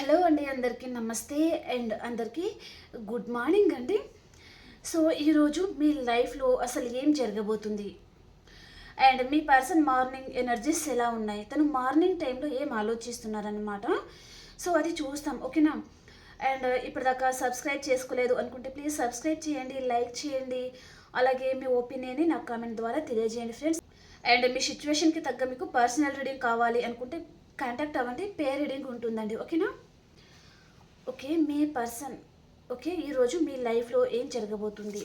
Hello అండి అందరికీ నమస్తే అండ్ అందరికీ గుడ్ మార్నింగ్ అండి. సో ఈరోజు మీ లైఫ్లో అసలు ఏం జరగబోతుంది? అండ్ మీ పర్సన్ మార్నింగ్ ఎనర్జీస్ ఎలా ఉన్నాయి? తను మార్నింగ్ టైంలో ఏం ఆలోచిస్తున్నారనమాట సో అది చూస్తాం ఓకేనా? అండ్ ఇప్పటిదాకా సబ్స్క్రైబ్ చేసుకోలేదు అనుకుంటే ప్లీజ్ సబ్స్క్రైబ్ చేయండి లైక్ చేయండి. అలాగే మీ ఒపీనియన్ని నాకు కామెంట్ ద్వారా తెలియజేయండి ఫ్రెండ్స్. అండ్ మీ సిచ్యువేషన్కి తగ్గ మీకు పర్సనల్ రీడింగ్ కావాలి అనుకుంటే కాంటాక్ట్ అవ్వండి పే రీడింగ్ ఉంటుందండి ఓకేనా? ఓకే మీ పర్సన్ ఓకే ఈరోజు మీ లైఫ్లో ఏం జరగబోతుంది?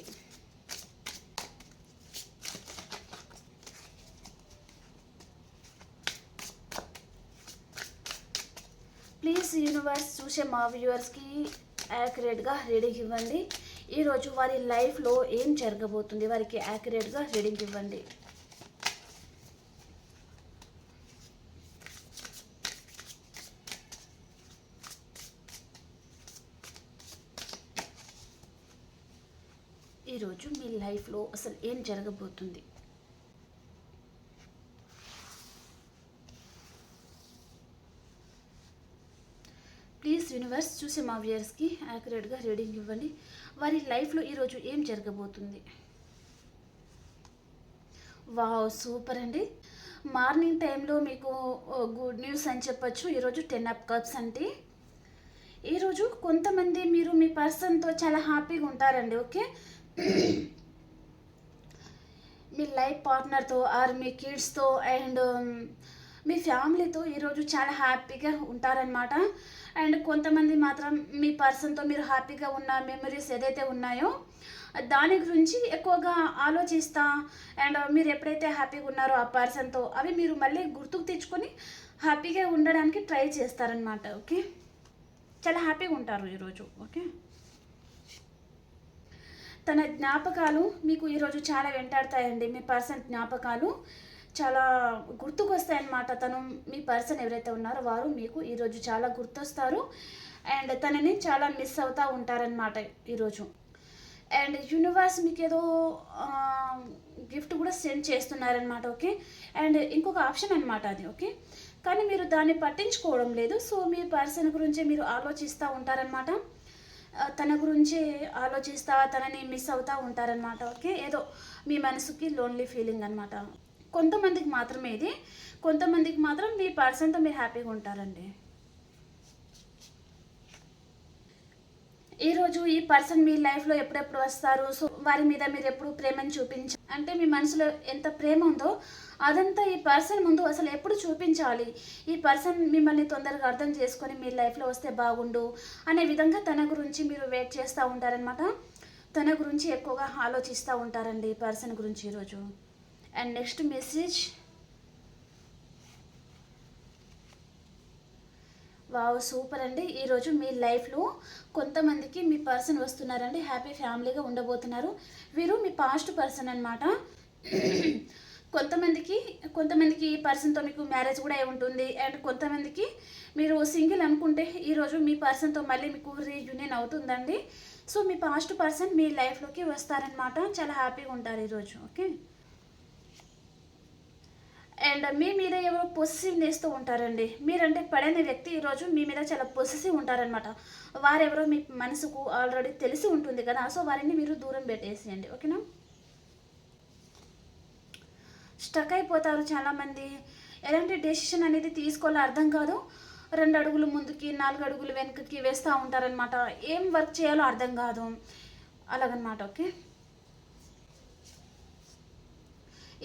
ప్లీజ్ యూనివర్స్ చూసే మా వ్యూవర్స్కి యాక్యురేట్గా రీడింగ్ ఇవ్వండి. ఈరోజు వారి లైఫ్లో ఏం జరగబోతుంది? వారికి యాక్యురేట్గా రీడింగ్ ఇవ్వండి ఈరోజు మీ లైఫ్లో అసలు ఏం జరగబోతుంది? ప్లీజ్ యూనివర్స్ చూసే మా వ్యూయర్స్కి యాక్యురేట్గా రీడింగ్ ఇవ్వండి. వారి లైఫ్లో ఈరోజు ఏం జరగబోతుంది? వావ్ సూపర్ అండి. మార్నింగ్ టైంలో మీకు గుడ్ న్యూస్ అని చెప్పొచ్చు. ఈరోజు టెన్ అప్ కప్స్ అంటే ఈరోజు కొంతమంది మీరు మీ పర్సన్తో చాలా హ్యాపీగా ఉంటారండి ఓకే? మీ లైఫ్ పార్ట్నర్తో ఆర్ మీ కిడ్స్తో అండ్ మీ ఫ్యామిలీతో ఈరోజు చాలా హ్యాపీగా ఉంటారనమాట అండ్ కొంతమంది మాత్రం మీ పర్సన్తో మీరు హ్యాపీగా ఉన్న మెమరీస్ ఏదైతే ఉన్నాయో దాని గురించి ఎక్కువగా ఆలోచిస్తా అండ్ మీరు ఎప్పుడైతే హ్యాపీగా ఉన్నారో ఆ పర్సన్తో అవి మీరు మళ్ళీ గుర్తుకు తెచ్చుకొని హ్యాపీగా ఉండడానికి ట్రై చేస్తారనమాట ఓకే? చాలా హ్యాపీగా ఉంటారు ఈరోజు ఓకే? తన జ్ఞాపకాలు మీకు ఈరోజు చాలా వెంటాడతాయండి. మీ పర్సన్ జ్ఞాపకాలు చాలా గుర్తుకొస్తాయన్నమాట. తను మీ పర్సన్ ఎవరైతే ఉన్నారో వారు మీకు ఈరోజు చాలా గుర్తొస్తారు. అండ్ తనని చాలా మిస్ అవుతూ ఉంటారనమాట ఈరోజు అండ్ యూనివర్స్ మీకు ఏదో గిఫ్ట్ కూడా సెండ్ చేస్తున్నారనమాట ఓకే? అండ్ ఇంకొక ఆప్షన్ అనమాట అది ఓకే? కానీ మీరు దాన్ని పట్టించుకోవడం లేదు. సో మీ పర్సన్ గురించి మీరు ఆలోచిస్తూ ఉంటారనమాట తన గురించి ఆలోచిస్తా తనని మిస్ అవుతూ ఉంటారనమాట ఓకే? ఏదో మీ మనసుకి లోన్లీ ఫీలింగ్ అనమాట కొంతమందికి మాత్రమే ఇది. కొంతమందికి మాత్రం మీ పర్సన్తో మీరు హ్యాపీగా ఉంటారండి. ఈరోజు ఈ పర్సన్ మీ లైఫ్లో ఎప్పుడెప్పుడు వస్తారు? సో వారి మీద మీరు ఎప్పుడు ప్రేమను చూపించాలి అంటే మీ మనసులో ఎంత ప్రేమ ఉందో అదంతా ఈ పర్సన్ ముందు అసలు ఎప్పుడు చూపించాలి? ఈ పర్సన్ మిమ్మల్ని తొందరగా అర్థం చేసుకొని మీ లైఫ్లో వస్తే బాగుండు అనే విధంగా తన గురించి మీరు వెయిట్ చేస్తూ ఉంటారనమాట తన గురించి ఎక్కువగా ఆలోచిస్తూ ఉంటారండి ఈ పర్సన్ గురించి ఈరోజు and next message wow super అండి. ఈరోజు మీ లైఫ్లో కొంతమందికి మీ పర్సన్ వస్తున్నారండి. హ్యాపీ ఫ్యామిలీగా ఉండబోతున్నారు. వీరు మీ పాస్ట్ పర్సన్ అనమాట కొంతమందికి కొంతమందికి ఈ పర్సన్తో మీకు మ్యారేజ్ కూడా అయి ఉంటుంది. అండ్ కొంతమందికి మీరు సింగిల్ అనుకుంటే ఈరోజు మీ పర్సన్తో మళ్ళీ మీకు రీయూనియన్ అవుతుందండి. సో మీ పాస్ట్ పర్సన్ మీ లైఫ్లోకి వస్తారనమాట చాలా హ్యాపీగా ఉంటారు ఈరోజు ఓకే? అండ్ మీ మీద ఎవరో పొసిసివ్నెస్తో ఉంటారండి. మీరంటే పడైన వ్యక్తి ఈరోజు మీ మీద చాలా పొసిసివ్ ఉంటారనమాట వారెవరో మీ మనసుకు ఆల్రెడీ తెలిసి ఉంటుంది కదా సో వారిని మీరు దూరం పెట్టేసేయండి. ఓకేనా స్టక్ అయిపోతారు చాలామంది. ఎలాంటి డెసిషన్ అనేది తీసుకోవాలో అర్థం కాదు. రెండు అడుగులు ముందుకి నాలుగు అడుగులు వెనుకకి వేస్తూ ఉంటారనమాట ఏం వర్క్ చేయాలో అర్థం కాదు. అలాగనమాట ఓకే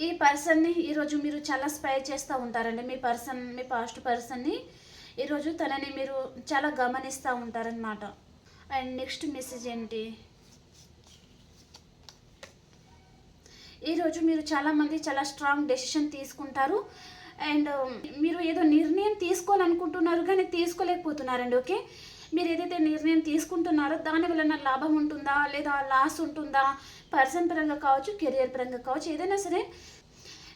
ఈ పర్సన్ని ఈరోజు మీరు చాలా స్పై చేస్తూ ఉంటారండి. మీ పర్సన్ మీ పాస్ట్ పర్సన్ని ఈరోజు తనని మీరు చాలా గమనిస్తూ ఉంటారనమాట అండ్ నెక్స్ట్ మెసేజ్ ఏంటి? ఈరోజు మీరు చాలామంది చాలా స్ట్రాంగ్ డెసిషన్ తీసుకుంటారు. అండ్ మీరు ఏదో నిర్ణయం తీసుకోవాలనుకుంటున్నారు కానీ తీసుకోలేకపోతున్నారండి ఓకే? మీరు ఏదైతే నిర్ణయం తీసుకుంటున్నారో దాని వలన లాభం ఉంటుందా? లేదా లాస్ ఉంటుందా? పర్సన్ పరంగా కావచ్చు కెరియర్ పరంగా కావచ్చు ఏదైనా సరే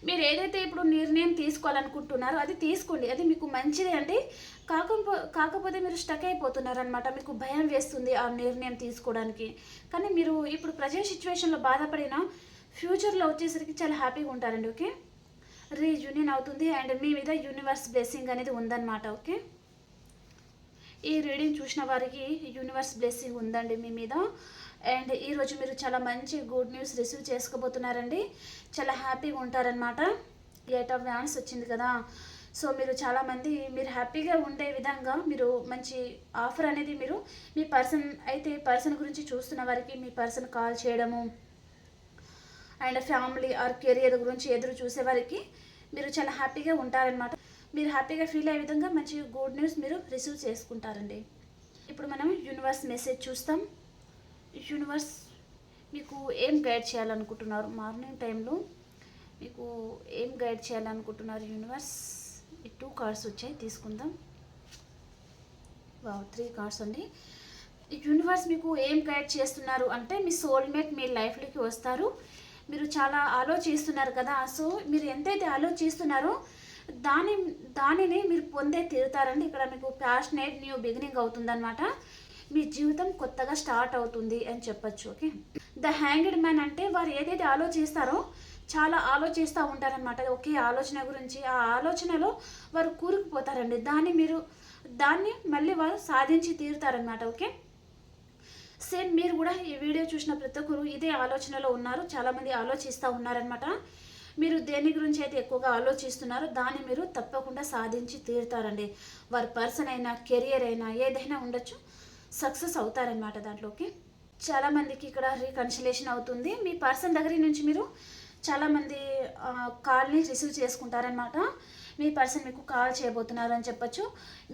మీరు ఏదైతే ఇప్పుడు నిర్ణయం తీసుకోవాలనుకుంటున్నారో అది తీసుకోండి. అది మీకు మంచిది అంటే కాకపో కాకపోతే మీరు స్టక్ అయిపోతున్నారు అనమాట మీకు భయం వేస్తుంది ఆ నిర్ణయం తీసుకోవడానికి. కానీ మీరు ఇప్పుడు ప్రజెంట్ సిచ్యువేషన్లో బాధపడిన ఫ్యూచర్లో వచ్చేసరికి చాలా హ్యాపీగా ఉంటారండి ఓకే? రీయూనియన్ అవుతుంది అండ్ మీ మీద యూనివర్స్ బ్లెస్సింగ్ అనేది ఉందన్నమాట ఓకే? ఈ రీడింగ్ చూసిన వారికి యూనివర్స్ బ్లెస్సింగ్ ఉందండి మీ మీద. అండ్ ఈరోజు మీరు చాలా మంచి గుడ్ న్యూస్ రిసీవ్ చేసుకోబోతున్నారండి. చాలా హ్యాపీగా ఉంటారనమాట ఎయిట్ ఆఫ్ వ్యాన్స్ వచ్చింది కదా. సో మీరు చాలామంది మీరు హ్యాపీగా ఉండే విధంగా మీరు మంచి ఆఫర్ అనేది మీరు మీ పర్సన్ అయితే పర్సన్ గురించి చూస్తున్న వారికి మీ పర్సన్ కాల్ చేయడము. అండ్ ఫ్యామిలీ ఆర్ కెరియర్ గురించి ఎదురు చూసే వారికి మీరు చాలా హ్యాపీగా ఉంటారనమాట మీరు హ్యాపీగా ఫీల్ అయ్యే విధంగా మంచి గుడ్ న్యూస్ మీరు రిసీవ్ చేసుకుంటారండి. ఇప్పుడు మనం యూనివర్స్ మెసేజ్ చూస్తాం. యూనివర్స్ మీకు ఏం గైడ్ చేయాలనుకుంటున్నారు? మార్నింగ్ టైంలో మీకు ఏం గైడ్ చేయాలనుకుంటున్నారు? యూనివర్స్ ఈ టూ కార్డ్స్ వచ్చాయి తీసుకుందాం. వావ్ త్రీ కార్డ్స్ అండి. యూనివర్స్ మీకు ఏం గైడ్ చేస్తున్నారు? అంటే మీ సోల్మేట్ మీ లైఫ్లోకి వస్తారు. మీరు చాలా ఆలోచిస్తున్నారు కదా సో మీరు ఎంతైతే ఆలోచిస్తున్నారో దాని దానిని మీరు పొందే తీరుతారండి. ఇక్కడ మీకు ప్యాషనేట్ న్యూ బిగినింగ్ అవుతుందన్నమాట. మీ జీవితం కొత్తగా స్టార్ట్ అవుతుంది అని చెప్పచ్చు ఓకే? ద హ్యాంగిడ్ మ్యాన్ అంటే వారు ఏదైతే ఆలోచిస్తారో చాలా ఆలోచిస్తూ ఉంటారనమాట ఒకే ఆలోచన గురించి. ఆ ఆలోచనలో వారు కూరుకుపోతారండి. దాన్ని మీరు దాన్ని మళ్ళీ వారు సాధించి తీరుతారనమాట ఓకే? సేమ్ మీరు కూడా ఈ వీడియో చూసిన ప్రతి ఒక్కరు ఇదే ఆలోచనలో ఉన్నారు. చాలామంది ఆలోచిస్తూ ఉన్నారనమాట మీరు దేని గురించి అయితే ఎక్కువగా ఆలోచిస్తున్నారో దాన్ని మీరు తప్పకుండా సాధించి తీరుతారండి. వారి పర్సన్ అయినా కెరియర్ అయినా ఏదైనా ఉండొచ్చు. సక్సెస్ అవుతారనమాట దాంట్లోకి. చాలామందికి ఇక్కడ రీకన్సిలేషన్ అవుతుంది. మీ పర్సన్ దగ్గర నుంచి మీరు చాలామంది కాల్ని రిసీవ్ చేసుకుంటారనమాట మీ పర్సన్ మీకు కాల్ చేయబోతున్నారు అని చెప్పొచ్చు.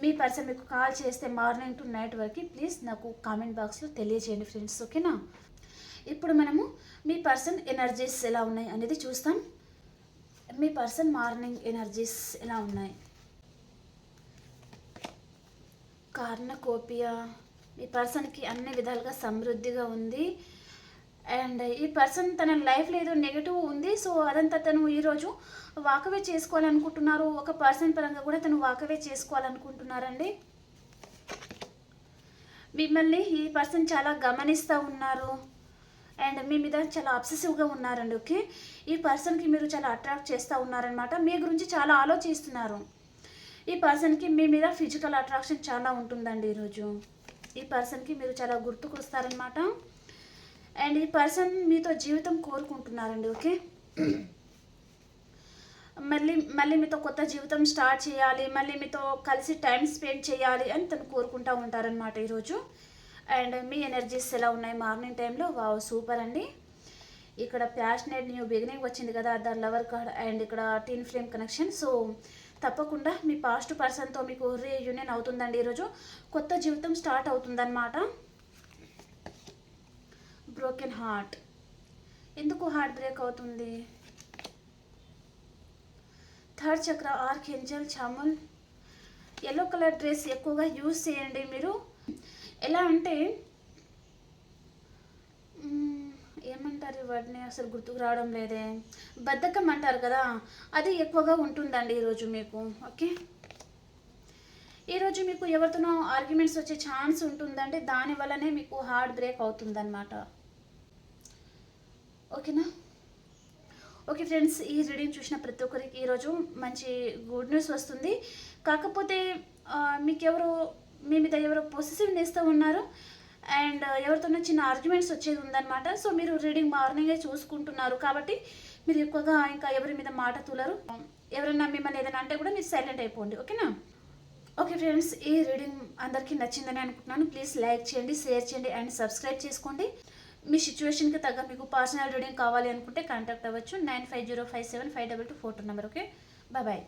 మీ పర్సన్ మీకు కాల్ చేస్తే మార్నింగ్ టు నైట్ వరకు ప్లీజ్ నాకు కామెంట్ బాక్స్లో తెలియజేయండి ఫ్రెండ్స్ ఓకేనా? ఇప్పుడు మనము మీ పర్సన్ ఎనర్జీస్ ఎలా ఉన్నాయి అనేది చూస్తాం. మీ పర్సన్ మార్నింగ్ ఎనర్జీస్ ఎలా ఉన్నాయి? కారణకోపియా ఈ పర్సన్కి అన్ని విధాలుగా సమృద్ధిగా ఉంది. అండ్ ఈ పర్సన్ తన లైఫ్లో ఏదో నెగిటివ్ ఉంది. సో అదంతా తను ఈరోజు వాకవే చేసుకోవాలనుకుంటున్నారు. ఒక పర్సన్ పరంగా కూడా తను వాకవే చేసుకోవాలనుకుంటున్నారండి. మిమ్మల్ని ఈ పర్సన్ చాలా గమనిస్తూ ఉన్నారు. అండ్ మీ మీద చాలా అబ్సెసివ్గా ఉన్నారండి ఓకే? ఈ పర్సన్కి మీరు చాలా అట్రాక్ట్ చేస్తూ ఉన్నారనమాట మీ గురించి చాలా ఆలోచిస్తున్నారు. ఈ పర్సన్కి మీ మీద ఫిజికల్ అట్రాక్షన్ చాలా ఉంటుందండి ఈరోజు ఈ పర్సన్కి మీరు చాలా గుర్తుకు వస్తారనమాట అండ్ ఈ పర్సన్ మీతో జీవితం కోరుకుంటున్నారండి ఓకే? మళ్ళీ మళ్ళీ మీతో కొత్త జీవితం స్టార్ట్ చేయాలి మళ్ళీ మీతో కలిసి టైం స్పెండ్ చేయాలి అని తను కోరుకుంటూ ఉంటారనమాట ఈరోజు అండ్ మీ ఎనర్జీస్ ఎలా ఉన్నాయి మార్నింగ్ టైంలో వావ్ సూపర్ అండి. ఇక్కడ ప్యాషనేట్ న్యూ బిగినింగ్ వచ్చింది కదా ద లవర్ కార్డ్ అండ్ ఇక్కడ టీన్ ఫ్లేమ్ కనెక్షన్ సో తప్పకుండా మీ పాస్ట్ పర్సన్తో మీకు రీయూనియన్ అవుతుందండి ఈరోజు. కొత్త జీవితం స్టార్ట్ అవుతుందన్నమాట. బ్రోకెన్ హార్ట్ ఎందుకు హార్ట్ బ్రేక్ అవుతుంది? థర్డ్ చక్ర archangel Chamuel yellow colour dress ఎక్కువగా యూజ్ చేయండి మీరు. ఎలా అంటే ఏమంటారు ఈ అసలు గుర్తుకు రావడం లేదే. బద్ధకం అంటారు కదా అది ఎక్కువగా ఉంటుందండి ఈరోజు మీకు ఓకే? ఈరోజు మీకు ఎవరితోనో ఆర్గ్యుమెంట్స్ వచ్చే ఛాన్స్ ఉంటుందంటే దానివల్లనే మీకు హార్ట్ బ్రేక్ అవుతుందన్నమాట. ఓకేనా? ఓకే ఫ్రెండ్స్ ఈ రీడింగ్ చూసిన ప్రతి ఒక్కరికి ఈరోజు మంచి గుడ్ న్యూస్ వస్తుంది. కాకపోతే మీకు ఎవరు మీ మీద ఎవరో పొసెసివ్నెస్తో ఉన్నారు. అండ్ ఎవరితోనో చిన్న ఆర్గ్యుమెంట్స్ వచ్చేది ఉందన్నమాట. సో మీరు రీడింగ్ మార్నింగే చూసుకుంటున్నారు కాబట్టి మీరు ఎక్కువగా ఇంకా ఎవరి మీద మాట తూలరు. ఎవరైనా మిమ్మల్ని ఏదైనా అంటే కూడా మీరు సైలెంట్ అయిపోండి. ఓకేనా? ఓకే ఫ్రెండ్స్ ఈ రీడింగ్ అందరికీ నచ్చిందని అనుకుంటున్నాను. ప్లీజ్ లైక్ చేయండి షేర్ చేయండి అండ్ సబ్స్క్రైబ్ చేసుకోండి. మీ సిచ్యువేషన్కి తగ్గ మీకు పర్సనల్ రీడింగ్ కావాలి అనుకుంటే కాంటాక్ట్ అవ్వచ్చు. Nine five zero five seven five double two four two number okay? Bye bye